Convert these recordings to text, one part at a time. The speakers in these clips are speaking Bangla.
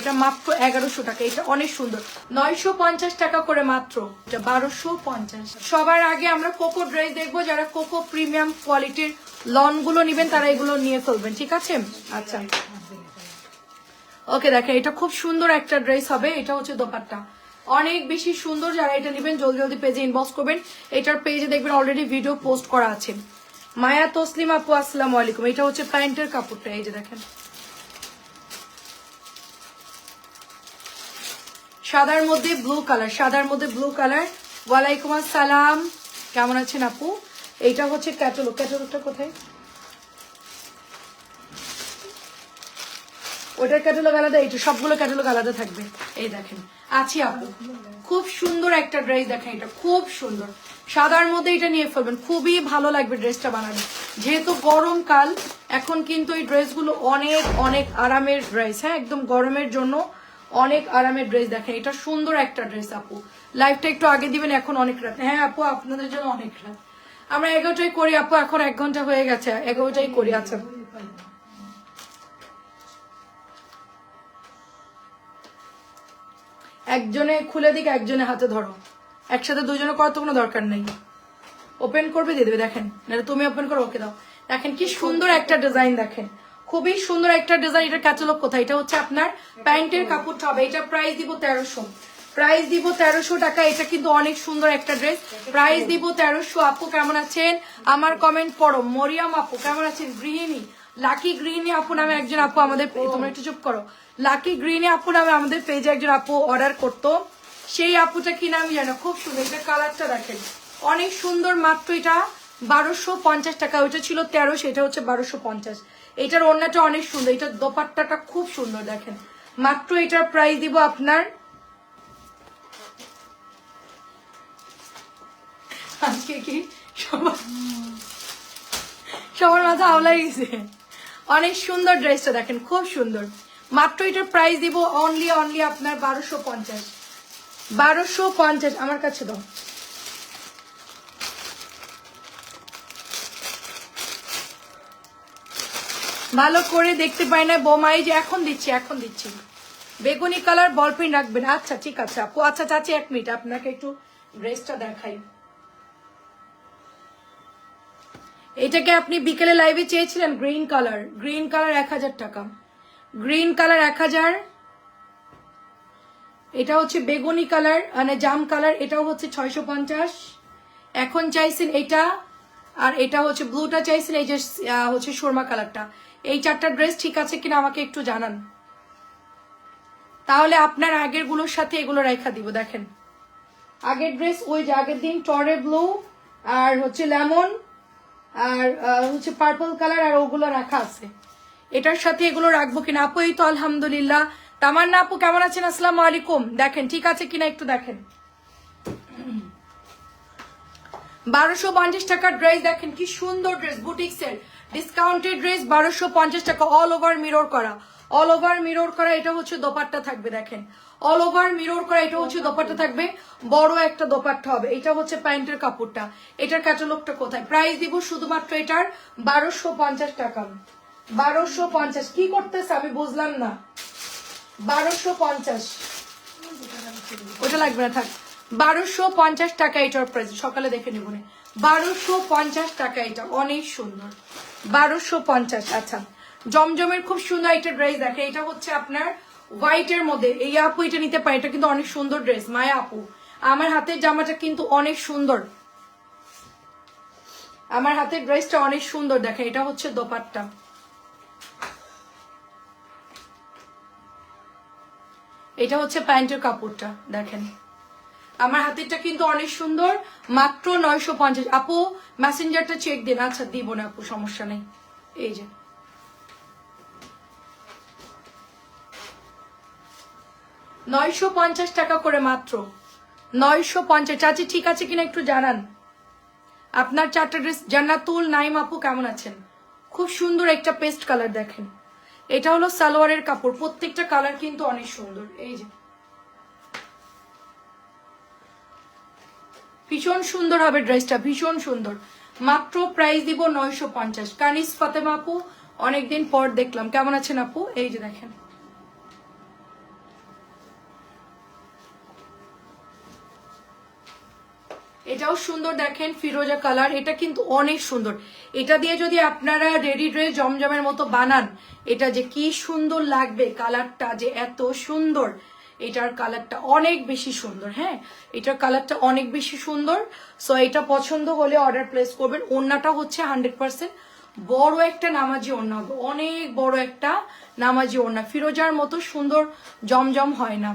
এটা মাত্র এগারোশো টাকা, এটা অনেক সুন্দর। নয়শো পঞ্চাশ টাকা করে মাত্র, এটা বারোশো পঞ্চাশ। সবার আগে আমরা কোকো ড্রেস দেখব, যারা কোকো প্রিমিয়াম কোয়ালিটির লনগুলো নিবেন, তারা এগুলো নিয়ে ফেলবেন, ঠিক আছে? আচ্ছা। ওকে, দেখেন, এটা খুব সুন্দর একটা ড্রেস হবে, এটা হচ্ছে দোপাট্টা। অনেক বেশি সুন্দর যারা এটা নেবেন, জলদি জলদি পেজে ইনবক্স করবেন। এটার পেজে দেখবেন অলরেডি ভিডিও পোস্ট করা আছে। মায়া তসলিম আপু, আসসালামু আলাইকুম। এটা হচ্ছে প্যান্টের কাপড়টা, এই যে দেখেন। সাদার মধ্যে ব্লু কালার সাদার মধ্যে ব্লু কালার ওয়ালাইকুম আসসালাম। কেমন আছেন আপু? এইটা হচ্ছে ক্যাটালগ ক্যাটালগটা কোথায়? ওটার ক্যাটালগ আলাদা, এইটা সবগুলো ক্যাটালগ আলাদা থাকবে। এই দেখেন, আছি আপু। খুব সুন্দর একটা ড্রেস দেখেন এটা, খুব সুন্দর। সাদার মধ্যে এটা নিয়ে ফেলবেন, খুবই ভালো লাগবে ড্রেসটা বানানো। যেহেতু গরমকাল এখন কিন্তু এই ড্রেসগুলো অনেক অনেক আরামের ড্রেস হ্যাঁ? একদম গরমের জন্য অনেক আরামের ড্রেস দেখেন। এটা সুন্দর একটা ড্রেস আপু। লাইফটা একটু আগে দিবেন, এখন অনেক রাত। হ্যাঁ আপু, আপনাদের জন্য অনেক রাত। আমরা এগারোটাই করি আপু, এখন এক ঘণ্টা হয়ে গেছে। এগারোটাই করি আচ্ছা। একজনে খুলে দিক, একজনে হাতে ধরো। একসাথে দুজনে করার তো কোনো দরকার নেই। ওপেন করবে দিয়ে দেবে, দেখেন। তুমি ওপেন করো, ওকে দাও। দেখেন কি সুন্দর একটা ডিজাইন দেখেন। খুবই সুন্দর একটা ডিজাইন এটার ক্যাটালগ কোথায়? এটা হচ্ছে আপনার প্যান্টের কাপড়টা হবে। এটা প্রাইস দিব তেরোশো। প্রাইস দিব তেরোশো টাকা এটা কিন্তু অনেক সুন্দর একটা ড্রেস প্রাইস দিব তেরোশো। আপু কেমন আছেন? আমার কমেন্ট পড়ো। মরিয়াম আপু কেমন আছেন? গৃহিণী। লাকি গ্রিনি আপু নামে একজন আপু আমাদের তোমরা একটু চুপ করো। লাকি গ্রিনি আপু নামে আমাদের পেজে একজন আপু অর্ডার করতো। সেই আপুটা কি নাম জানো? খুব সুন্দর এটা কালারটা দেখেন। অনেক সুন্দর মাত্র এটা। বারোশো পঞ্চাশ টাকা ওইটা ছিল তেরোশো এটা হচ্ছে বারোশো পঞ্চাশ। এটার ওড়নাটা অনেক সুন্দর, এটার দোপাট্টাটা খুব সুন্দর দেখেন। মাত্র এটার প্রাইস দিব আপনার আজকে কি? সবার সবার মাথা আওলাই গেছে। অনেক সুন্দর ড্রেসটা দেখেন, খুব সুন্দর। মাত্র এটার প্রাইস দিব অনলি অনলি আপনার বারোশো পঞ্চাশ। বারোশো পঞ্চাশ, আমার কাছে দাও। ভালো করে দেখতে পাই না বোমাই যে এখন দিচ্ছি এখন দিচ্ছি। বেগুনি কালার বল পেন রাখবেন। আচ্ছা ঠিক আছে, আপু। আচ্ছা চাচি, এক মিনিট, আপনাকে একটু ড্রেসটা দেখাই। এটাকে আপনি বিকেলে লাইভে চেয়েছিলেন গ্রিন কালার গ্রিন কালার এক হাজার টাকা। গ্রিন কালার এক হাজার। এটা হচ্ছে বেগুনি কালার মানে জাম কালার এটাও হচ্ছে ছয়শো পঞ্চাশ। এখন চাইছেন এটা, আর এটা হচ্ছে ব্লুটা চাইছেন, এই যে হচ্ছে সুরমা কালারটা এই চারটা ড্রেস ঠিক আছে কিনা আমাকে একটু জানান। তাহলে আপনার আগেরগুলোর সাথে এগুলো রেখা দিব, দেখেন। আগের ড্রেস ওই যে আগের দিন টরে ব্লু, আর হচ্ছে লেমন, আর হচ্ছে পার্পল কালার, আর ওগুলো রাখা আছে। এটার সাথে এগুলো রাখব কিনা? আপু, এই তো আলহামদুলিল্লাহ। তামান্না আপু, কেমন আছেন? আসসালামু আলাইকুম। দেখেন, ঠিক আছে কিনা একটু দেখেন। বারোশো পঞ্চাশ টাকার ড্রেস, দেখেন কি সুন্দর ড্রেস, বুটিক্সের। ডিসকাউন্টেড ড্রেস বারোশো পঞ্চাশ টাকা অল ওভার মিরর করা। অল ওভার মিরর করা, এটা হচ্ছে দোপাট্টা থাকবে, দেখেন। অল ওভার মিরর করা, এটা হচ্ছে দোপাট্টা থাকবে। বড় একটা দোপাট্টা হবে, এটা হচ্ছে প্যান্টের কাপড়টা। এটার ক্যাটালগটা কোথায়? প্রাইস দিব শুধুমাত্র এটার বারোশো পঞ্চাশ টাকা। বারোশো পঞ্চাশ, কি করতেছে আমি বুঝলাম না। বারোশো পঞ্চাশ। ওটা লাগবে না, থাক। বারোশো পঞ্চাশ টাকা এটার প্রাইস সকালে দেখে নেব। বারোশো পঞ্চাশ টাকা এটা, অনেক সুন্দর। বারোশো পঞ্চাশ আচ্ছা। জমজমের খুব সুন্দর একটা ড্রেস দেখে, এটা হচ্ছে আপনার হোয়াইটের মধ্যে। এই আপু এটা নিতে পারে, এটা কিন্তু অনেক সুন্দর ড্রেস, মায়া আপু। আমার হাতের জামাটা কিন্তু অনেক সুন্দর। আমার হাতের ড্রেসটা অনেক সুন্দর দেখে, এটা হচ্ছে দোপাট্টা। এটা হচ্ছে প্যান্টের কাপড়টা, দেখেন। আমার হাতেরটা কিন্তু অনেক সুন্দর। মাত্র নয়শো পঞ্চাশ। আপু মেসেঞ্জারটা চেক দিন। আচ্ছা দিব না আপু, সমস্যা নেই। এই যে। নয়শো পঞ্চাশ টাকা করে মাত্র। নয়শো পঞ্চাশ। চাচি, ঠিক আছে কিনা একটু জানান। আপনার চারটা ড্রেস জান্নাতুল, নাইম আপু কেমন আছেন? খুব সুন্দর একটা পেস্ট কালার দেখেন। এটা হলো সালোয়ারের কাপড়। প্রত্যেকটা কালার কিন্তু অনেক সুন্দর। এই যে। ভীষণ সুন্দর হবে ড্রেসটা, ভীষণ সুন্দর। মাত্র প্রাইস দিব নয়শো পঞ্চাশ। কানিস ফাতেমা আপু, অনেকদিন পর দেখলাম। কেমন আছেন আপু? এই যে দেখেন। এটাও সুন্দর দেখেন, ফিরোজা কালার। এটা কিন্তু অনেক সুন্দর। এটা দিয়ে যদি আপনারা রেডি ড্রেস জমজমের মতো বানান, এটা যে কি সুন্দর লাগবে কালারটা, যে এত সুন্দর। এটার কালারটা অনেক বেশি সুন্দর হ্যাঁ? এটার কালারটা অনেক বেশি সুন্দর। সো এটা পছন্দ হলে অর্ডার প্লেস করবেন। ওড়নাটা হচ্ছে হান্ড্রেড পার্সেন্ট বড় একটা নামাজি ওড়না হবে। অনেক বড় একটা নামাজি ওড়না। ফিরোজার মতো সুন্দর, জমজম হয় না।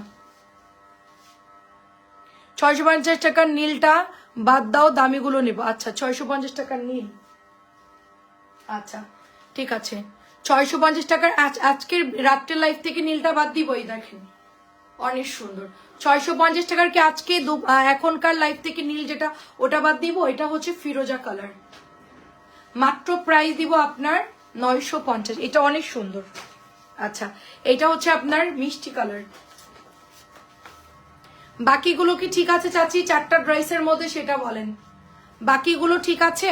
ছয়শো পঞ্চাশ টাকার নীলটা বাদ দাও, দামিগুলো নেব। আচ্ছা ছয়শো পঞ্চাশ টাকার নীল। আচ্ছা ঠিক আছে। ছয়শো পঞ্চাশ টাকার আজ আজকের রাত্রের লাইফ থেকে নীলটা বাদ দিবই দেখেন। অনেক সুন্দর ছয়শো পঞ্চাশ টাকার কি আজকে এখনকার লাইফ থেকে নীল যেটা, ওটা বাদ দিব? এটা হচ্ছে ফিরোজা কালার মাত্র প্রাইস দিব আপনার নয়শো পঞ্চাশ। এটা অনেক সুন্দর আচ্ছা এটা হচ্ছে আপনার মিষ্টি কালার বাকিগুলো কি ঠিক আছে চাচি? চারটা ড্রেসের মধ্যে সেটা বলেন। বাকিগুলো ঠিক আছে?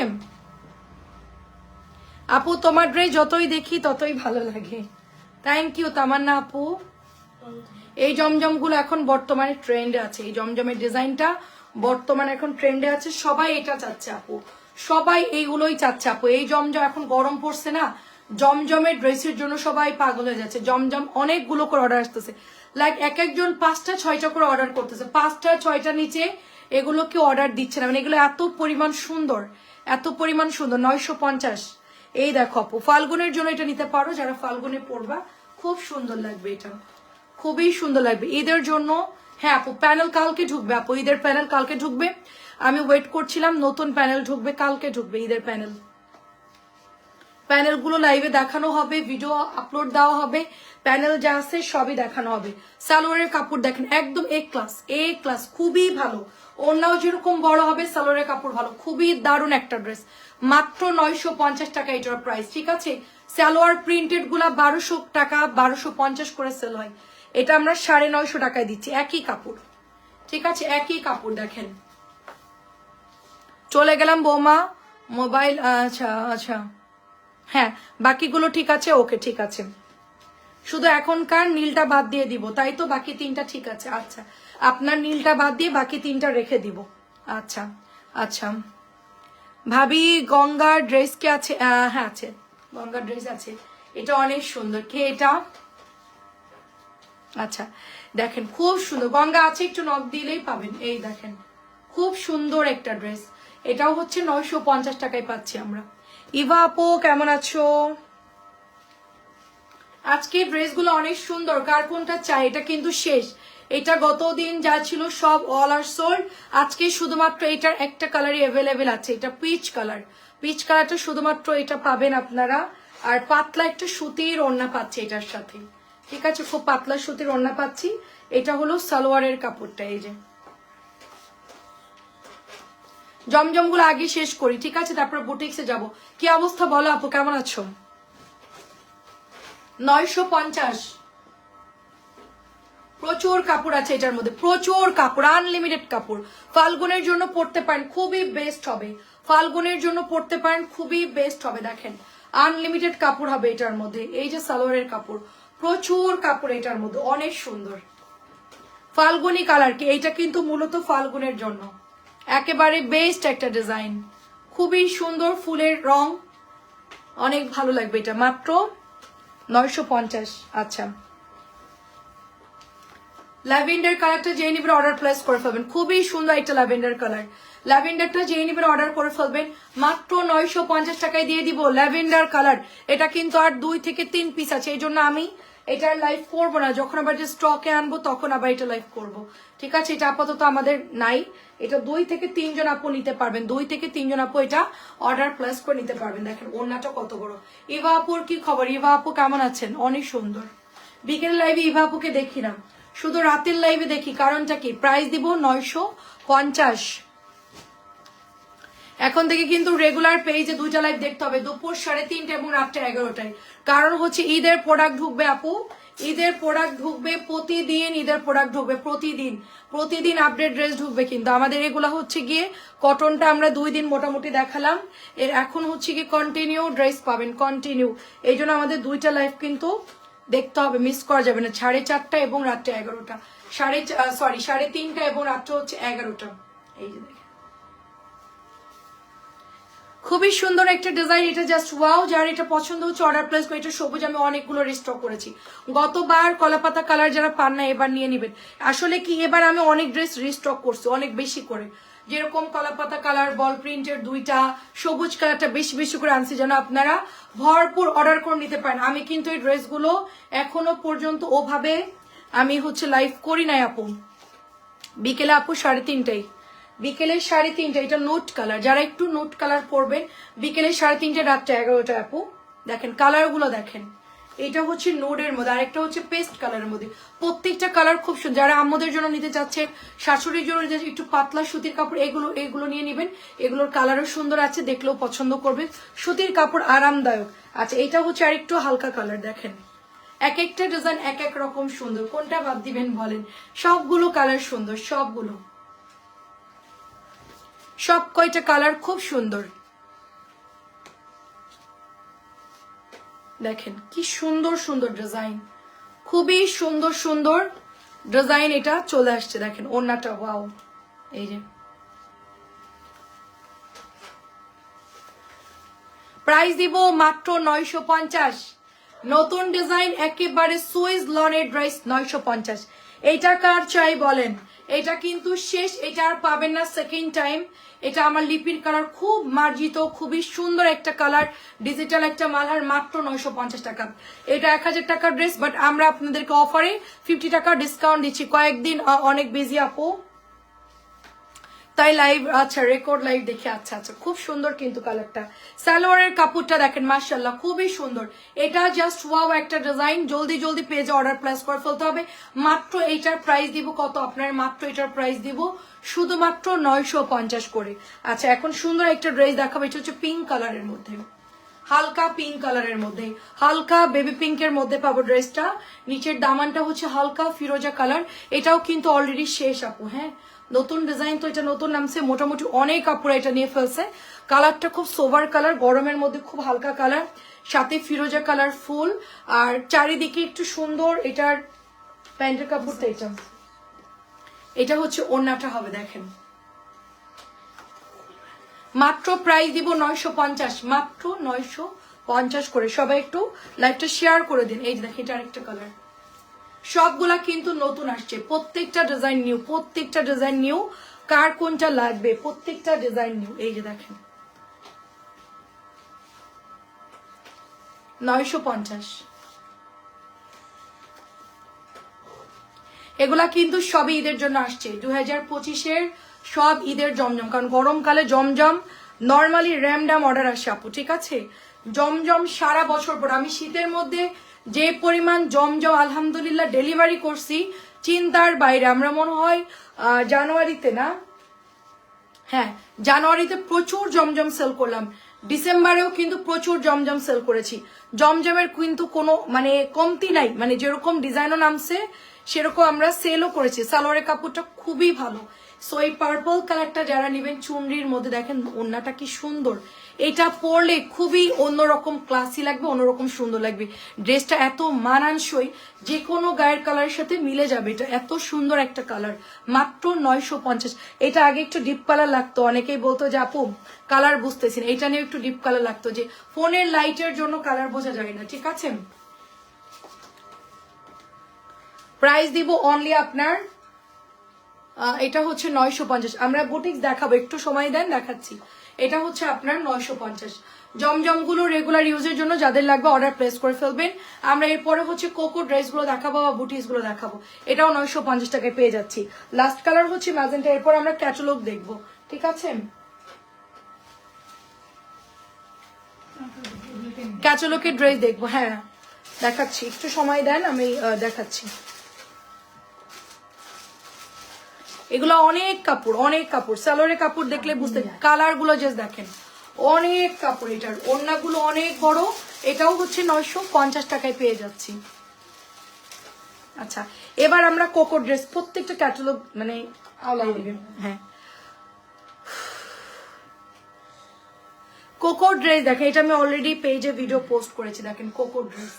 আপু, তোমার ড্রেস যতই দেখি ততই ভালো লাগে। থ্যাংক ইউ তামান্না আপু। এই জমজমগুলো এখন বর্তমানে ট্রেন্ডে আছে। এই জমজমের ডিজাইনটা বর্তমানে এখন ট্রেন্ডে আছে। সবাই এটা চাচ্ছে, আপু। সবাই এইগুলোই চাচ্ছে, আপু। এই জমজম এখন গরম পড়ছে না। জমজমের ড্রেসের জন্য সবাই পাগল হয়ে যাচ্ছে। জমজম অনেকগুলো করে অর্ডার আসতেছে। লাইক এক একজন পাঁচটা, ছয়টা করে অর্ডার করতেছে। পাঁচটা, ছয়টা নিচে এগুলো কেউ অর্ডার দিচ্ছে না। মানে এগুলো এত পরিমাণ সুন্দর, এত পরিমাণ সুন্দর। নয়শো পঞ্চাশ। এই দেখো, আপু। ফাল্গুনের জন্য এটা নিতে পারো। যারা ফাল্গুনে পড়বা খুব সুন্দর লাগবে এটা। খুবই সুন্দর লাগবে। ঈদের জন্য হ্যাঁ আপু, প্যানেল কালকে ঢুকবে আপু, ঈদের প্যানেল কালকে ঢুকবে। আমি ওয়েট করছিলাম, নতুন প্যানেল ঢুকবে, কালকে ঢুকবে ঈদের প্যানেল। প্যানেলগুলো লাইভে দেখানো হবে ভিডিও আপলোড দেওয়া হবে, প্যানেল যা আছে সবই দেখানো হবে। সালোয়ারের কাপড় দেখেন, একদম এ ক্লাস এ ক্লাস খুবই ভালো। ওনাও যেরকম বড় হবে, সালোয়ারের কাপড় ভালো। খুবই দারুণ একটা ড্রেস মাত্র নয়শো পঞ্চাশ টাকা এটার প্রাইস ঠিক আছে? সালোয়ার প্রিন্টেডগুলা বারোশো টাকা, বারোশো পঞ্চাশ করে সেল হয়। এটা আমরা সাড়ে নয়শো টাকায় দিচ্ছি। একই কাপড়। ঠিক আছে? একই কাপড়, দেখেন। চলে গেলাম বৌমা, মোবাইল আচ্ছা আচ্ছা। হ্যাঁ বাকিগুলো ঠিক আছে? ওকে, ঠিক আছে। শুধু এখনকার নীলটা বাদ দিয়ে দিব। তাই তো বাকি তিনটা ঠিক আছে। আচ্ছা আপনার নীলটা বাদ দিয়ে বাকি তিনটা রেখে দিব। আচ্ছা আচ্ছা। ভাবি, গঙ্গার ড্রেস কি আছে? হ্যাঁ আছে। গঙ্গার ড্রেস আছে। এটা অনেক সুন্দর। কে এটা? আচ্ছা দেখেন, খুব সুন্দর। গঙ্গা আছে, একটু নখ দিলেই পাবেন। এই দেখেন, খুব সুন্দর একটা ড্রেস এটাও হচ্ছে নয়শো পঞ্চাশ টাকায় পাচ্ছি আমরা। ইভা আপু, কেমন আছো? আজকে ড্রেসগুলো অনেক সুন্দর। কার কোনটা চাই? এটা কিন্তু শেষ। এটা গতদিন যা ছিল সব অল আর সোল্ড আজকে শুধুমাত্র এটার একটা কালারই অ্যাভেলেবেল আছে। এটা পিচ কালার পিচ কালারটা শুধুমাত্র এটা পাবেন আপনারা। আর পাতলা একটা সুতির ওড়না পাচ্ছে এটার সাথে। ঠিক আছে, খুব পাতলা সুতির ওড়না পাচ্ছি। এটা হলো সালোয়ারের কাপড়টা, এই যে। জমজমগুলো আগে শেষ করি, ঠিক আছে? তারপর বুটিক্সে যাব। কি অবস্থা বলো আপু, কেমন আছো? নয়শো পঞ্চাশ। প্রচুর কাপড় আছে এটার মধ্যে, প্রচুর কাপড় আনলিমিটেড কাপড়। ফাল্গুনের জন্য পড়তে পারেন, খুবই বেস্ট হবে। ফাল্গুনের জন্য পড়তে পারেন, খুবই বেস্ট হবে, দেখেন। আনলিমিটেড কাপড় হবে এটার মধ্যে, এই যে সালোয়ারের কাপড়। প্রচুর কাপড় এটার মধ্যে, অনেক সুন্দর। ফাল্গুনি কালার কি? এইটা কিন্তু মূলত ফাল্গুনের জন্য। একেবারে বেস্ট একটা ডিজাইন খুবই সুন্দর ফুলের রং। অনেক ভালো লাগবে এটা। মাত্র নয়শো পঞ্চাশ। আচ্ছা। ল্যাভেন্ডার কালারটা যে নিবেন অর্ডার প্লেস করে ফেলবেন। খুবই সুন্দর একটা ল্যাভেন্ডার কালার। ল্যাভেন্ডারটা যে নিবেন অর্ডার করে ফেলবেন, মাত্র নয়শো পঞ্চাশ টাকায় দিয়ে দিব ল্যাভেন্ডার কালার। এটা কিন্তু আর দুই থেকে তিন পিস আছে। এই জন্য আমি এটার লাইভ করব না। যখন আবার যে স্টকে আনব, তখন আবার এটা লাইভ করব। ঠিক আছে? এটা আপাতত আমাদের নাই। এটা দুই থেকে তিনজন আপু নিতে পারবেন। দুই থেকে তিনজন আপু এটা অর্ডার প্লেস করে নিতে পারবেন। দেখেন, ওড়নাটা কত বড়। ইভা আপুর কি খবর? ইভা আপু কেমন আছেন? অনেক সুন্দর। বিকেল লাইভে ইভা আপুকে দেখি না। শুধু রাতের লাইভে দেখি। কারণটা কি? প্রাইস দিব নয়শো পঞ্চাশ। এখন থেকে কিন্তু রেগুলার পেজে দুইটা লাইভ দেখতে হবে, দুপুর সাড়ে তিনটে এবং রাতটা এগারোটায়। কারণ হচ্ছে ঈদের প্রোডাক্ট ঢুকবে আপু, ঈদের প্রোডাক্ট ঢুকবে প্রতিদিন, ঈদের প্রোডাক্ট ঢুকবে প্রতিদিন। প্রতিদিন আপডেট ড্রেস ঢুকবে কিন্তু। আমাদের এগুলা হচ্ছে গিয়ে কটনটা আমরা দুই দিন মোটামুটি দেখালাম। এর এখন হচ্ছে গিয়ে কন্টিনিউ ড্রেস পাবেন কন্টিনিউ এই জন্য আমাদের দুইটা লাইভ কিন্তু দেখতে হবে মিস করা যাবে না। সাড়ে চারটা এবং রাত্রে এগারোটা। সাড়ে সরি সাড়ে তিনটা এবং রাত্রে হচ্ছে এগারোটা। এই যে খুবই সুন্দর একটা ডিজাইন এটা জাস্ট ওয়াও যার এটা পছন্দ হচ্ছে অর্ডার প্লেস করে, এটা সবুজ আমি অনেকগুলো রিস্টক করেছি। গতবার কলাপাতা কালার যারা পান না, এবার নিয়ে নেবেন। আসলে কি, এবার আমি অনেক ড্রেস রিস্টক করছি, অনেক বেশি করে। যেরকম কলাপাতা কালার বল প্রিন্টের দুইটা, সবুজ কালারটা বেশি বেশি করে আনছি, যেন আপনারা ভরপুর অর্ডার করে নিতে পারেন। আমি কিন্তু এই ড্রেসগুলো এখনও পর্যন্ত ওভাবে আমি হচ্ছে লাইভ করি নাই আপু। বিকেলে আপু সাড়ে তিনটাই বিকেলে সাড়ে তিনটা, এটা নোট কালার যারা একটু নোট কালার পরবেন, বিকেলে সাড়ে তিনটে রাতটা এগারোটা আপু। দেখেন কালারগুলো দেখেন। এটা হচ্ছে নোডের মধ্যে, আরেকটা হচ্ছে পেস্ট কালারের মধ্যে। প্রত্যেকটা কালার খুব সুন্দর। যারা আমাদের জন্য নিতে চাচ্ছেন, শাশুড়ির জন্য নিতে একটু পাতলা সুতির কাপড়, এগুলো এগুলো নিয়ে নেবেন। এগুলোর কালারও সুন্দর আছে, দেখলেও পছন্দ করবে সুতির কাপড় আরামদায়ক। আচ্ছা এটা হচ্ছে আরেকটু হালকা কালার দেখেন। এক একটা ডিজাইন এক এক রকম সুন্দর। কোনটা বাদ দিবেন বলেন? সবগুলো কালার সুন্দর, সবগুলো। সব কয়টা কালার খুব সুন্দর। দেখেন, কি সুন্দর সুন্দর ডিজাইন। খুবই সুন্দর সুন্দর ডিজাইন এটা চলে আসছে, দেখেন ওন্নাটা ওয়াও, এই যে। প্রাইস দিব মাত্র নয়শো পঞ্চাশ। নতুন ডিজাইন একেবারে সুইস লনের ড্রেস, নয়শো পঞ্চাশ। এইটা কার চাই বলেন? এটা কিন্তু শেষ, এটা আর পাবেন না সেকেন্ড টাইম এটা আমার লিপির কালার খুব মার্জিত, খুবই সুন্দর একটা কালার ডিজিটাল একটা মালার মাত্র নয়শো পঞ্চাশ টাকা। এটা এক হাজার টাকার ড্রেস বাট আমরা আপনাদেরকে অফারে ফিফটি টাকা ডিসকাউন্ট দিচ্ছি। কয়েকদিন অনেক বিজি আপু। তাই লাইভ আচ্ছা রেকর্ড লাইভ দেখে আচ্ছা আচ্ছা খুব সুন্দর কিন্তু কালারটা সালোয়ারের কাপড়টা দেখেন মার্শাল্লাহ খুবই সুন্দর। এটা জাস্ট ওয়াও একটা ডিজাইন জলদি জলদি পেজে অর্ডার প্লেস করে ফেলতে হবে। মাত্র এইটার প্রাইস দিব কত? আপনার মাত্র এটার প্রাইস দিব শুধুমাত্র নয়শো পঞ্চাশ করে। আচ্ছা এখন সুন্দর একটা ড্রেস দেখাবো, এটা হচ্ছে পিঙ্ক কালারের মধ্যে। হালকা পিঙ্ক কালারের মধ্যে। হালকা বেবি পিঙ্কের মধ্যে পাবো ড্রেসটা নিচের দামানটা হচ্ছে হালকা ফিরোজা কালার এটাও কিন্তু অলরেডি শেষ, আপু হ্যাঁ? নতুন ডিজাইন তো এটা নতুন নামছে, মোটামুটি অনেক কাপড় এটা নিয়ে ফেলছে। কালারটা খুব সোভার কালার, গরমের মধ্যে খুব হালকা কালার, সাথে ফিরোজা কালার ফুল, আর চারিদিকে একটু সুন্দর এটার প্যান্টের কাপড়টা এটা। এটা হচ্ছে ওড়নাটা হবে, দেখেন। মাত্র প্রাইস দিব নয়শো পঞ্চাশ, মাত্র নয়শো পঞ্চাশ করে। সবাই একটু লাইভটা শেয়ার করে দিন। এই দেখেন, এটা আরেকটা কালার সবগুলা কিন্তু নতুন আসছে। প্রত্যেকটা ডিজাইন নিউ প্রত্যেকটা ডিজাইন নিউ কার কোনটা লাগবে, প্রত্যেকটা ডিজাইন নিউ এই যে দেখেন। এগুলা কিন্তু সবই ঈদের জন্য আসছে। দু হাজার পঁচিশের সব ঈদের জমজম। কারণ গরমকালে জমজম নর্মালি র্যামডাম অর্ডার আসে আপু, ঠিক আছে? জমজম সারা বছর পর। আমি শীতের মধ্যে যে পরিমাণ জমজম আলহামদুলিল্লাহ ডেলিভারি করছি, চিন্তার বাইরে। আমরা মনে হয় জানুয়ারিতে না? হ্যাঁ জানুয়ারিতে প্রচুর জমজম সেল করলাম। ডিসেম্বরেও কিন্তু প্রচুর জমজম সেল করেছি। জমজমের কিন্তু কোনো মানে কমতি নাই। মানে যেরকম ডিজাইনও নামছে, সেরকম আমরা সেলও করেছি। সালোয়ারের কাপড়টা খুবই ভালো। সো এই পার্পল কালারটা যারা নেবেন, চুনরির মধ্যে দেখেন, ওড়নাটা কি সুন্দর। এটা পরলে খুবই অন্যরকম ক্লাসি লাগবে, অন্যরকম সুন্দর লাগবে। ড্রেসটা এত মানানসই যে কোনো গায়ের কালারের সাথে মিলে যাবে। এটা এত সুন্দর একটা কালার মাত্র নয়শো পঞ্চাশ। এটা আগে একটু ডিপ কালার লাগতো, অনেকেই বলতো যে, আপু কালার বুঝতেছি না। এটা নিয়ে একটু ডিপ কালার লাগতো যে, ফোনের লাইটের জন্য কালার বোঝা যায় না, ঠিক আছে? প্রাইস দিব অনলি আপনার এটা হচ্ছে নয়শো পঞ্চাশ। আমরা বুটিক্স দেখাবো, একটু সময় দেন, দেখাচ্ছি। এটা হচ্ছে আপনার নয়শো পঞ্চাশ। জমজমগুলো রেগুলার ইউজের জন্য যাদের লাগবে অর্ডার প্লেস করে ফেলবেন। আমরা এরপরে হচ্ছে কোকো ড্রেসগুলো দেখাবো বা বুটিক্সগুলো দেখাবো। এটাও নয়শো পঞ্চাশ টাকায় পেয়ে যাচ্ছি। লাস্ট কালার হচ্ছে ম্যাজেন্টা এরপর আমরা ক্যাটালগ দেখব। ঠিক আছে? ক্যাটালগের ড্রেস দেখব হ্যাঁ। দেখাচ্ছি। একটু সময় দেন, আমি দেখাচ্ছি। এগুলো অনেক কাপড় অনেক কাপড়। সালোয়ারের কাপড় দেখলে বুঝতে কালারগুলো জাস্ট দেখেন। অনেক কাপড় এটার। ওড়নাগুলো অনেক বড়। এটাও হচ্ছে নয়শো পঞ্চাশ টাকায় পেয়ে যাচ্ছি। আচ্ছা এবার আমরা কোকো ড্রেস প্রত্যেকটা ক্যাটালগ মানে আওলাই দিবেন হ্যাঁ। কোকো ড্রেস দেখেন এটা আমি অলরেডি পেজে ভিডিও পোস্ট করেছি দেখেন কোকো ড্রেস।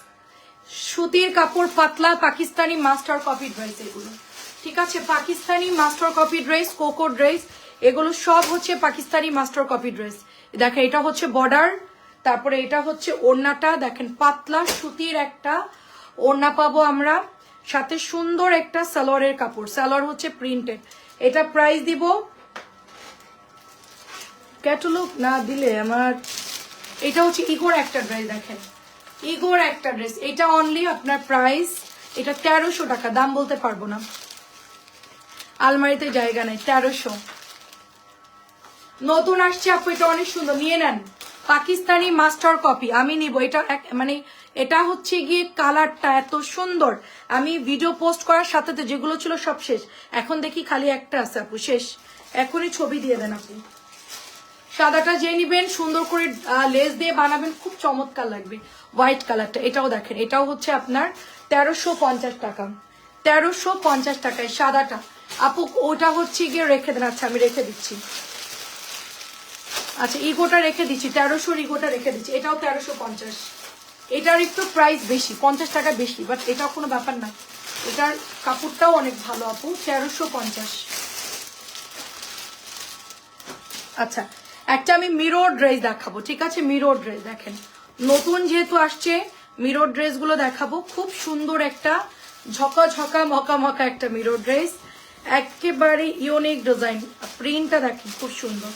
সুতির কাপড় পাতলা পাকিস্তানি মাস্টার কপি ড্রেস এগুলো। ঠিক আছে, পাকিস্তানি মাস্টার কপি ড্রেস কোকো ড্রেস এগুলো সব হচ্ছে পাকিস্তানি মাস্টার কপি ড্রেস দেখেন, এটা হচ্ছে বর্ডার তারপরে এটা হচ্ছে ওড়নাটা, দেখেন, পাতলা সুতির একটা ওড়না পাবো আমরা, সাথে সুন্দর একটা সালোয়ারের কাপড়, সালোয়ার হচ্ছে প্রিন্টেড এটা প্রাইস দিব ক্যাটালগ না দিলে আমার, এটা হচ্ছে ইগোর একটা ড্রেস দেখেন। ইগোর একটা ড্রেস এটা অনলি আপনার প্রাইস এটা তেরোশো টাকা, দাম বলতে পারব না। আলমারিতে জায়গা নেই, তেরোশো। নতুন আসছে আপু, এটা অনেক সুন্দর। নিয়ে নেন। পাকিস্তানি মাস্টার কপি, আমি নিব। এটা এক- মানে এটা হচ্ছে গিয়ে কালারটা এত সুন্দর। আমি ভিডিও পোস্ট করার সাথে সাথে যেগুলো ছিল সব শেষ। এখন দেখি খালি একটা আছে আপু, শেষ। এখনই ছবি দিয়ে দেন আপু সাদাটা যে নিবেন, সুন্দর করে লেস দিয়ে বানাবেন, খুব চমৎকার লাগবে। হোয়াইট কালারটা, এটাও দেখেন। এটাও হচ্ছে আপনার তেরোশো পঞ্চাশ টাকা। তেরোশো পঞ্চাশ টাকায় সাদাটা। আপু, ওটা হচ্ছে গিয়ে রেখে দেন। আচ্ছা আমি রেখে দিচ্ছি। আচ্ছা ইগোটা রেখে দিচ্ছি, তেরোশোর ইগোটা রেখে দিচ্ছি। এটাও তেরোশো পঞ্চাশ। এটার একটু প্রাইস বেশি, পঞ্চাশ টাকা বেশি বাট এটাও কোনো ব্যাপার না। এটার কাপড়টাও অনেক ভালো, আপু, তেরোশো পঞ্চাশ। আচ্ছা একটা আমি মিরর ড্রেস দেখাবো, ঠিক আছে? মিরর ড্রেস দেখেন। নতুন যেহেতু আসছে মিরর ড্রেসগুলো দেখাবো। খুব সুন্দর একটা ঝকা ঝকা মকা মকা একটা মিরর ড্রেস একেবারে ইউনিক ডিজাইন প্রিন্টটা দেখেন, খুব সুন্দর।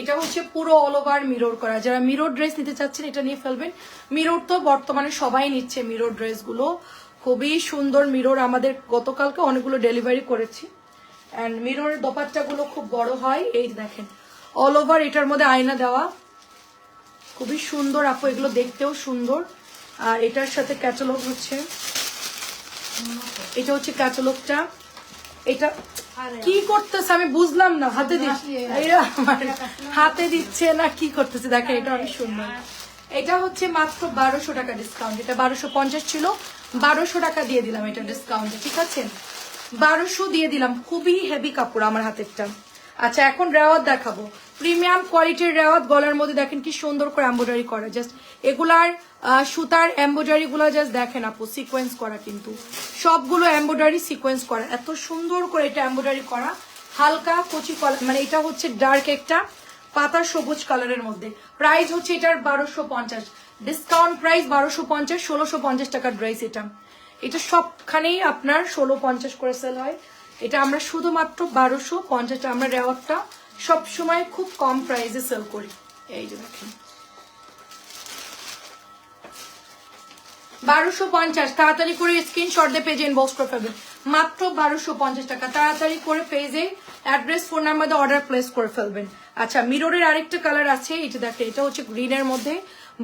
এটা হচ্ছে পুরো অল ওভার মিরর করা। যারা মিরর ড্রেস নিতে চাচ্ছেন, এটা নিয়ে ফেলবেন। মিরর তো বর্তমানে সবাই নিচ্ছে মিরর ড্রেসগুলো খুবই সুন্দর মিরর আমাদের গতকালকে অনেকগুলো ডেলিভারি করেছি। অ্যান্ড মিররের দোপাট্টাগুলো খুব বড় হয়। এই দেখেন অল ওভার এটার মধ্যে আয়না দেওয়া। খুবই সুন্দর আপু, এগুলো দেখতেও সুন্দর। আর এটার সাথে ক্যাটালগ হচ্ছে। এটা হচ্ছে ক্যাটালগটা এটা কি করতেছে? আমি বুঝলাম না হাতে দিচ্ছে হাতে দিচ্ছে না কি করতেছে? দেখেন এটা অনেক সুন্দর। এটা হচ্ছে মাত্র বারোশো টাকা ডিসকাউন্ট এটা বারোশো পঞ্চাশ ছিল। বারোশো টাকা দিয়ে দিলাম এটা ডিসকাউন্টে ঠিক আছে? বারোশো দিয়ে দিলাম। খুবই হেভি কাপড় আমার হাতেরটা। আচ্ছা এখন রেওয়াত দেখাবো। প্রিমিয়াম কোয়ালিটির রেওয়াত গলার মধ্যে দেখেন কি সুন্দর করে এম্ব্রয়ডারি করা। জাস্ট এগুলার সুতার এম্ব্রয়ডারি গুলো জাস্ট দেখেন আপু সিকোয়েন্স করা কিন্তু। সবগুলো এম্ব্রয়ডারি সিকোয়েন্স করা। এত সুন্দর করে এটা এম্ব্রয়ডারি করা। হালকা কচি কলার মানে এটা হচ্ছে ডার্ক একটা, পাতা সবুজ কালারের মধ্যে। প্রাইস হচ্ছে এটার বারোশো পঞ্চাশ। ডিসকাউন্ট প্রাইস বারোশো পঞ্চাশ, ষোলোশো পঞ্চাশ টাকার ড্রেস এটা। এটা সবখানেই আপনার ষোলো পঞ্চাশ করে সেল হয়। এটা আমরা শুধুমাত্র বারোশো পঞ্চাশ আমরা রেওয়ারটা সবসময় খুব কম প্রাইসে সেল করি। এই যে দেখেন। বারোশো পঞ্চাশ, তাড়াতাড়ি করে স্ক্রিনশট দিয়ে পেজে ইনবক্স করে ফেলবেন মাত্র বারোশো পঞ্চাশ টাকা। তাড়াতাড়ি করে পেজে অ্যাড্রেস ফোন নাম্বার দিয়ে অর্ডার প্লেস করে ফেলবেন। আচ্ছা মিররের আরেকটা কালার আছে এটা দেখে এটা হচ্ছে গ্রিনের মধ্যে।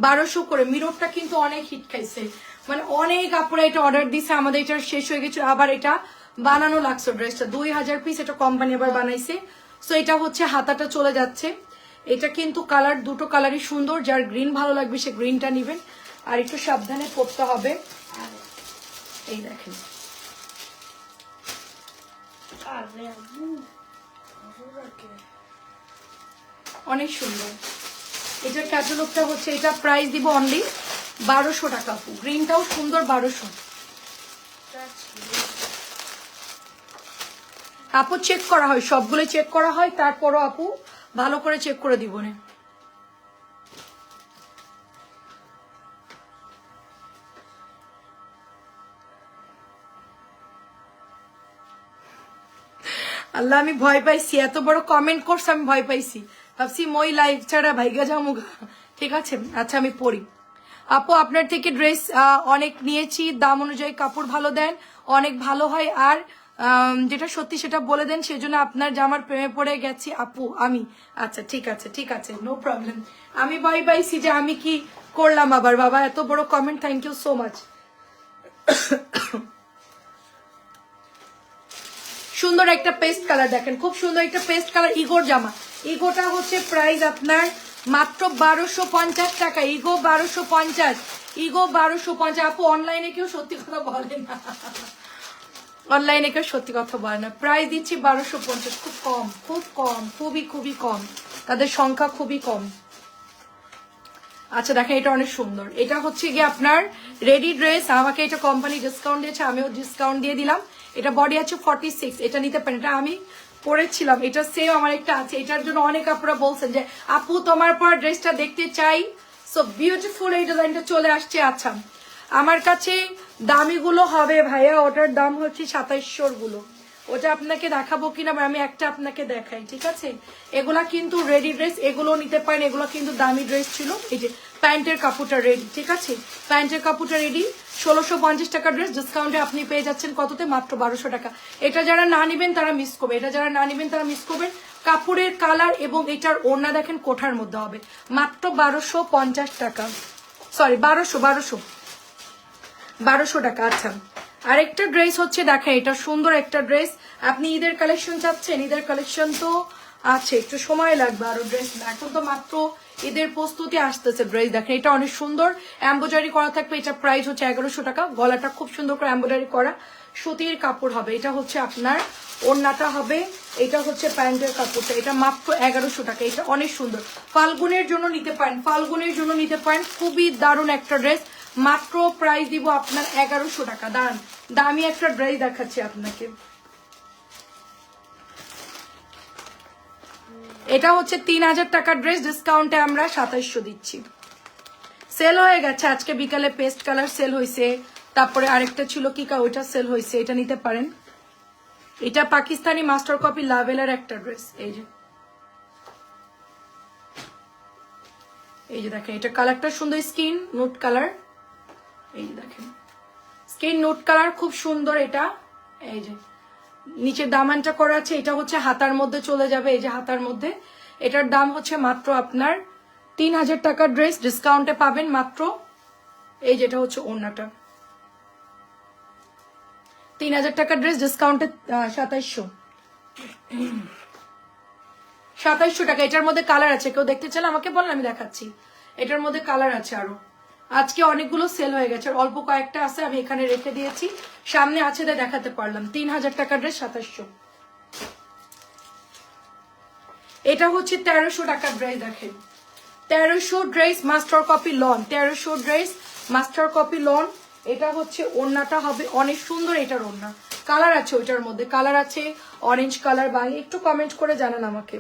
বারোশো করে, মিররটা কিন্তু অনেক হিট খাইছে। মানে অনেক আপুরা এটা অর্ডার দিছে, আমাদের এটা শেষ হয়ে গেছে, আবার এটা বানানো লাগছে ড্রেসটা দুই হাজার পিস এটা কোম্পানি আবার বানাইছে। সো এটা হচ্ছে হাতাটা চলে যাচ্ছে। এটা কিন্তু কালার দুটো কালারই সুন্দর, যার গ্রিন ভালো লাগবে, সে গ্রিনটা নেবেন। আর একটু সাবধানে পড়তে হবে। এই দেখেন। অনেক সুন্দর। এটার ক্যাটালগটা হচ্ছে এটা প্রাইস দিব অনলি বারোশো টাকা আপু। গ্রিনটাও সুন্দর বারোশো। আপু চেক করা হয় সবগুলো চেক করা হয় তারপরও আপু ভালো করে চেক করে দিব। না আল্লাহ, আমি ভয় পাইছি। এত বড় কমেন্ট করছে, আমি ভয় পাইছি। ভাবছি, মই লাইভ ছাড়া ভাইগা যামুগা ঠিক আছে? আচ্ছা আমি পড়ি। আপু, আপনার থেকে ড্রেস অনেক নিয়েছি। দাম অনুযায়ী কাপড় ভালো দেন, অনেক ভালো হয়। আর যেটা সত্যি সেটা বলে দেন, সেজন্য আপনার জামার প্রেমে পড়ে গেছি। আপু, আমি। আচ্ছা ঠিক আছে ঠিক আছে নো প্রবলেম আমি ভয় পাইছি যে আমি কি করলাম আবার। বাবা, এত বড় comment thank you so much সুন্দর একটা পেস্ট কালার দেখেন, খুব সুন্দর একটা পেস্ট কালার ইগোর জামা। ইগোটা হচ্ছে প্রাইস আপনার মাত্র বারোশো পঞ্চাশ টাকা, ইগো বারোশো পঞ্চাশ, ইগো বারোশো পঞ্চাশ। আপু অনলাইনে কেউ সত্যি কথা বলে না। অনলাইনে কেউ সত্যি কথা বলে না। প্রাইস দিচ্ছি বারোশো পঞ্চাশ, খুব কম খুব কম, খুবই খুবই কম। তাদের সংখ্যা খুবই কম। আচ্ছা দেখেন, এটা অনেক সুন্দর। এটা হচ্ছে গিয়ে আপনার রেডি ড্রেস আমাকে এটা কোম্পানি ডিসকাউন্ট দিয়েছে, আমিও ডিসকাউন্ট দিয়ে দিলাম। এটা বডি আছে ফর্টি সিক্স এটা নিতে পারেন। এটা আমি পরেছিলাম, এটা সেম আমার একটা আছে। এটার জন্য অনেক আপনারা বলছেন যে, আপু, তোমার পর ড্রেসটা দেখতে চাই। সো বিউটিফুল এই ডিজাইনটা চলে আসছে। আচ্ছা আমার কাছে দামিগুলো হবে ভাইয়া, ওটার দাম হচ্ছে সাতাইশশোরগুলো। ওটা আপনাকে দেখাবো কিনা আমি একটা আপনাকে দেখাই, ঠিক আছে? এগুলা কিন্তু রেডি ড্রেস এগুলো নিতে পারেন। এগুলো কিন্তু দামি ড্রেস ছিল। এই যে প্যান্টের কাপড়টা রেডি ঠিক আছে? প্যান্টের কাপড়টা রেডি ষোলোশো পঞ্চাশ টাকা ড্রেস ডিসকাউন্টে আপনি পেয়ে যাচ্ছেন কততে? মাত্র বারোশো টাকা। এটা যারা না নিবেন, তারা মিস করবে। এটা যারা না নিবেন, তারা মিস করবেন কাপড়ের কালার এবং এটার ওড়না দেখেন কোঠার মধ্যে হবে। মাত্র বারোশো পঞ্চাশ টাকা। সরি বারোশো বারোশো। বারোশো টাকা আচ্ছা। আরেকটা ড্রেস হচ্ছে, দেখেন, এটা সুন্দর একটা ড্রেস আপনি ঈদের কালেকশন চাচ্ছেন? ঈদের কালেকশন তো আছে, একটু সময় লাগবে আরও ড্রেস এখন তো মাত্র ঈদের প্রস্তুতি আসতেছে ড্রেস দেখেন, এটা অনেক সুন্দর। এম্বোজারি করা থাকবে, এটা প্রাইস হচ্ছে এগারোশো টাকা। গলাটা খুব সুন্দর করে এম্বোজারি করা। সুতির কাপড় হবে, এটা হচ্ছে আপনার ওড়নাটা হবে, এটা হচ্ছে প্যান্টের কাপড়টা, এটা মাত্র এগারোশো টাকা, এটা অনেক সুন্দর। ফাল্গুনের জন্য নিতে পারেন, ফাল্গুনের জন্য নিতে পারেন, খুবই দারুণ একটা ড্রেস মাত্র প্রাইস দিব আপনার এগারোশো টাকা। দান দামি একটা ড্রেস দেখাচ্ছি আপনাকে। এটা হচ্ছে তিন হাজার টাকার ড্রেস ডিসকাউন্টে আমরা সাতাইশশো দিচ্ছি। সেল হয়ে গেছে, আজকে বিকালে পেস্ট কালার সেল হয়েছে তারপরে আরেকটা ছিল কি কা ওইটা সেল হয়েছে এটা নিতে পারেন। এটা পাকিস্তানি মাস্টার কপি লাভেলের একটা ড্রেস এই যে। এই যে দেখেন, এটা কালারটা সুন্দর স্কিন নোট কালার এই যে দেখেন স্কিন নোট কালার খুব সুন্দর এটা। এই যে। নিচে দামানটা করা আছে, এটা হচ্ছে হাতার মধ্যে চলে যাবে, এই যে হাতার মধ্যে। এটার দাম হচ্ছে মাত্র আপনার তিন হাজার টাকার ড্রেস, ডিসকাউন্টে পাবেন মাত্র, এই যেটা হচ্ছে ওড়নাটা। তিন হাজার টাকার ড্রেস, ডিসকাউন্টে সাতাইশশো। সাতাইশশো টাকা, এটার মধ্যে কালার আছে, কেউ দেখতে চাইলে আমাকে বলেন, আমি দেখাচ্ছি। এটার মধ্যে কালার আছে আরও। আজকে অনেকগুলো সেল হয়ে গেছে। অল্প কয়েকটা আছে, আমি এখানে রেখে দিয়েছি। সামনে আছে তাই দেখাতে পারলাম। তিন হাজার টাকার ড্রেস সাতাশশো। এটা হচ্ছে তেরোশো টাকার ড্রেস দেখেন। তেরোশো ড্রেস মাস্টার কপি লন তেরোশো ড্রেস মাস্টার কপি লন এটা হচ্ছে ওড়নাটা হবে, অনেক সুন্দর এটার ওড়না। কালার আছে ওইটার মধ্যে। কালার আছে অরেঞ্জ কালার বা একটু কমেন্ট করে জানান আমাকে।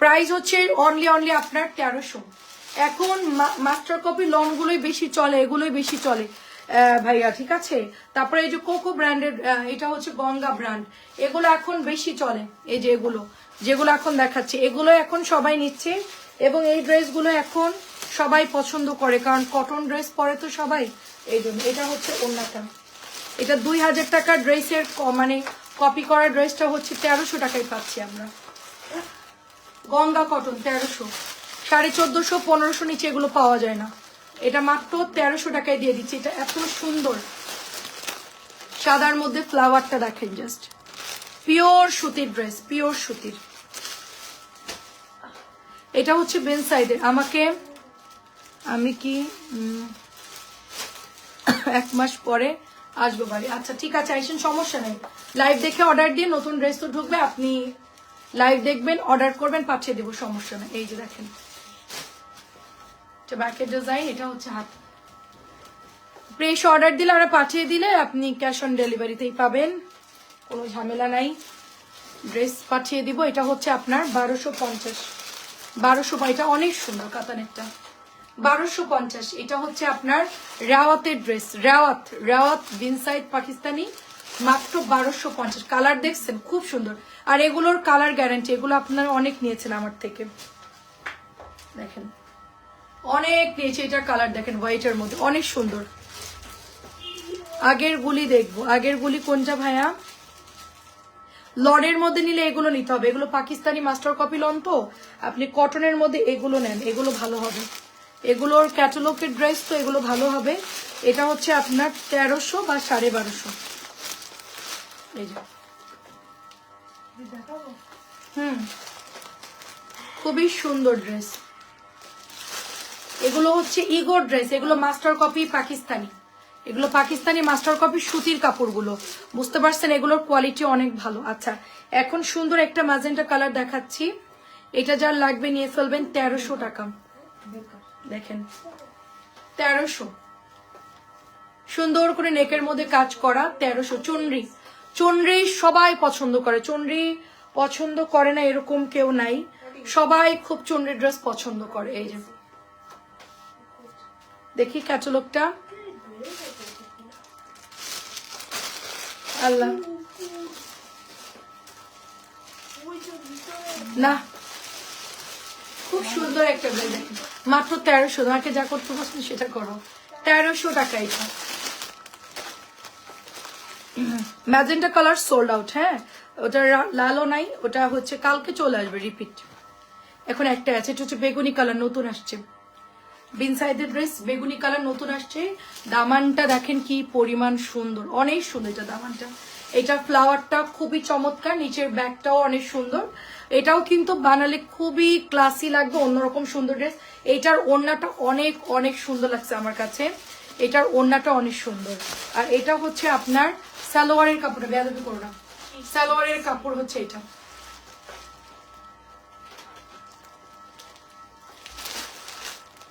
প্রাইস হচ্ছে অনলি অনলি আপনার তেরোশো। এখন মাস্টার কপি লনগুলোই বেশি চলে, এগুলোই বেশি চলে। ভাইয়া, ঠিক আছে? তারপরে এই যে কোকো ব্র্যান্ডের এটা হচ্ছে গঙ্গা ব্র্যান্ড এগুলো এখন বেশি চলে, এই যে এগুলো, যেগুলো এখন দেখাচ্ছে। এগুলো এখন সবাই নিচ্ছে এবং এই ড্রেসগুলো এখন সবাই পছন্দ করে, কারণ কটন ড্রেস পরে তো সবাই। এই জন্য এটা হচ্ছে অন্যটা এটা দুই হাজার টাকার ড্রেসের মানে কপি করা ড্রেসটা হচ্ছে তেরোশো টাকায় পাচ্ছি আমরা। গঙ্গা কটন, তেরোশো। সাড়ে চোদ্দশো, পনেরোশো নিচে এগুলো পাওয়া যায় না। এটা মাত্র তেরোশো টাকায় দিয়ে দিচ্ছি। এটা এত সুন্দর। সাদার মধ্যে ফ্লাওয়ারটা দেখেন জাস্ট পিওর সুতির ড্রেস পিওর সুতির। এটা হচ্ছে বেন সাইডের আমাকে, আমি কি এক মাস পরে আসব বাড়ি। আচ্ছা ঠিক আছে, আইসেন, সমস্যা নেই। লাইভ দেখে অর্ডার দিয়ে নতুন ড্রেস তো ঢুকবে, আপনি লাইভ দেখবেন অর্ডার করবেন, পাঠিয়ে দেবো, সমস্যা নেই। এই যে দেখেন। ব্যাকের ডিজাইন এটা হচ্ছে হাত। প্রেস অর্ডার দিলে আমরা পাঠিয়ে দিলে আপনি ক্যাশ অন ডেলিভারিতেই পাবেন। কোনো ঝামেলা নাই। ড্রেস পাঠিয়ে দিব, এটা হচ্ছে আপনার বারোশো পঞ্চাশ। বারোশো এটা অনেক সুন্দর কাতানেরটা বারোশো পঞ্চাশ, এটা হচ্ছে আপনার রাওয়াতের ড্রেস রাওয়াত রাওয়াত বিনসাইড পাকিস্তানি। মাত্র বারোশো পঞ্চাশ। কালার দেখছেন? খুব সুন্দর। আর এগুলোর কালার গ্যারান্টি এগুলো আপনারা অনেক নিয়েছেন আমার থেকে। দেখেন। অনেক নিয়েছে, এটার কালার দেখেন হোয়াইটের মধ্যে। অনেক সুন্দর। আগের গুলি দেখব। আগের গুলি কোনটা ভাইয়া? লনের মধ্যে নিলে এগুলো নিতে হবে। এগুলো পাকিস্তানি মাস্টার কপি লন তো। আপনি কটনের মধ্যে এগুলো নেন, এগুলো ভালো হবে। এগুলোর ক্যাটালগের ড্রেস তো এগুলো ভালো হবে। এটা হচ্ছে আপনার তেরোশো বা সাড়ে বারোশো। এই যে। হুম। খুবই সুন্দর ড্রেস এগুলো হচ্ছে ইগোর ড্রেস এগুলো মাস্টার কপি পাকিস্তানি। এগুলো পাকিস্তানি মাস্টার কপি সুতির কাপড়গুলো। বুঝতে পারছেন এগুলোর কোয়ালিটি অনেক ভালো। আচ্ছা এখন সুন্দর একটা ম্যাজেন্টা কালার দেখাচ্ছি। এটা যার লাগবে নিয়ে ফেলবেন তেরোশো টাকা। দেখেন তেরোশো। সুন্দর করে নেকের মধ্যে কাজ করা তেরোশো। চুনরি। চুনরি সবাই পছন্দ করে। চুনরি পছন্দ করে না, এরকম কেউ নাই। সবাই খুব চুনরি ড্রেস পছন্দ করে, এই যে। দেখি ক্যাটালগটা আল্লাহ। না। খুব সুন্দর একটা দেখেন মাত্র তেরোশো। তোমাকে যা করতে বসনি সেটা করো। তেরোশো টাকা এটা। ম্যাজেন্টা কালার সোল্ড আউট হ্যাঁ? ওটা লালও নাই, ওটা হচ্ছে কালকে চলে আসবে রিপিট এখন একটা আছে, এটা হচ্ছে বেগুনি কালার, নতুন আসছে। বিন সাইডের ড্রেস বেগুনি কালার, নতুন আসছে। দামানটা দেখেন কি পরিমাণ সুন্দর, অনেক সুন্দর এটা দামানটা। এটা ফ্লাওয়ারটা খুবই চমৎকার, নিচের ব্যাগটাও অনেক সুন্দর। এটাও কিন্তু বানালে খুবই ক্লাসি লাগবে, অন্যরকম সুন্দর ড্রেস এটার ওড়নাটা অনেক অনেক সুন্দর লাগছে আমার কাছে। এটার ওড়নাটা অনেক সুন্দর। আর এটা হচ্ছে আপনার সালোয়ারের কাপড়টা বেয়াদবি করো না। সালোয়ারের কাপড় হচ্ছে এটা।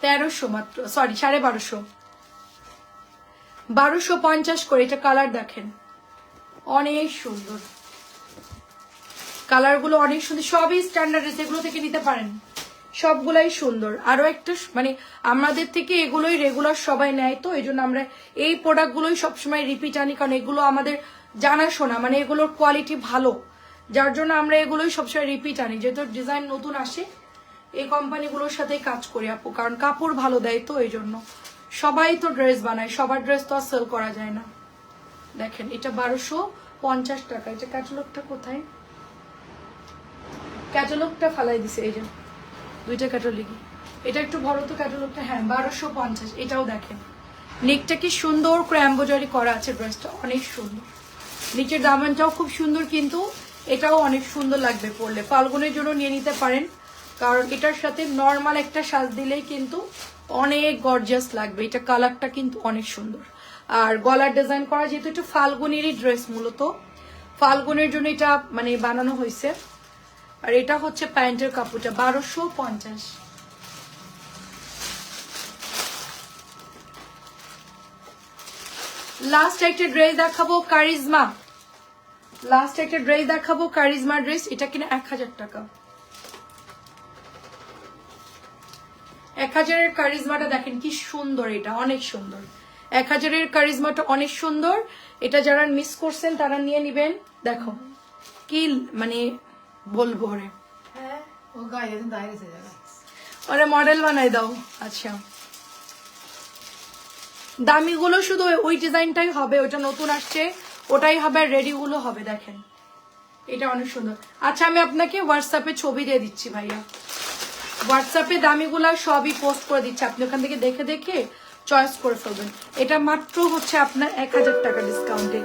তেরোশো মাত্র সরি সাড়ে বারোশো। বারোশো পঞ্চাশ করে, এটা কালার দেখেন। অনেক সুন্দর। কালারগুলো অনেক সুন্দর, সবই স্ট্যান্ডার্ড এগুলো থেকে নিতে পারেন। সবগুলাই সুন্দর। আরও একটা মানে আমাদের থেকে এগুলোই রেগুলার সবাই নেয় তো, এই জন্য আমরা এই প্রোডাক্টগুলোই সবসময় রিপিট আনি, কারণ এগুলো আমাদের জানাশোনা মানে এগুলোর কোয়ালিটি ভালো। যার জন্য আমরা এগুলোই সবসময় রিপিট আনি। যেহেতু ডিজাইন নতুন আসে, এই কোম্পানিগুলোর সাথে কাজ করি আপু, কারণ কাপড় ভালো দেয় তো, এই জন্য। সবাই তো ড্রেস বানায়, সবার ড্রেস তো আর সেল করা যায় না। দেখেন, এটা বারোশো পঞ্চাশ টাকা, এটা ক্যাটালগটা কোথায়? ক্যাটালগটা ফালাই দিছে, এই যে। দুইটা ক্যাটালগই। এটা একটু বড় তো ক্যাটালগটা হ্যাঁ বারোশো পঞ্চাশ, এটাও দেখেন। নেকটা কি সুন্দর করে করা আছে ড্রেসটা, অনেক সুন্দর। নিচের দামানটাও খুব সুন্দর, কিন্তু এটাও অনেক সুন্দর লাগবে পরলে। ফাল্গুনের জন্য নিয়ে নিতে পারেন, কারণ এটার সাথে নর্মাল একটা সাজ দিলেই কিন্তু অনেক গর্জিয়াস লাগবে। এটা কালারটা কিন্তু অনেক সুন্দর। আর গলার ডিজাইন করা যেহেতু একটু ফাল্গুনেরই ড্রেস মূলত, ফাল্গুনের জন্য এটা মানে বানানো হয়েছে। আর এটা হচ্ছে প্যান্টের কাপড়টা, বারোশো পঞ্চাশ। লাস্ট একটা ড্রেস দেখাবো কারিজমা লাস্ট একটা ড্রেস দেখাবো কারিজমা ড্রেস এটা কিনা এক হাজার টাকা। এক হাজারের কারিজমাটা দেখেন কি সুন্দর এটা, অনেক সুন্দর। এক হাজারের কারিজমাটা অনেক সুন্দর, এটা যারা মিস করছেন তারা নিয়ে নিবেন। দেখো, কি মানে বলব রে ও গায়ে দিন দাঁড়িয়ে গেছে জায়গা মডেল বানাই দাও। আচ্ছা। দামিগুলো শুধু ওই ডিজাইনটাই হবে ওটা নতুন আসছে ওটাই হবে আর রেডি গুলো হবে দেখেন। এটা অনেক সুন্দর। আচ্ছা আমি আপনাকে হোয়াটসঅ্যাপে ছবি দিয়ে দিচ্ছি ভাইয়া। হোয়াটসঅ্যাপে দামিগুলা সবই পোস্ট করে দিচ্ছি। আপনি ওখান থেকে দেখে দেখে চয়েস করে ফেলবেন। এটা মাত্র হচ্ছে আপনার এক হাজার টাকা ডিসকাউন্টে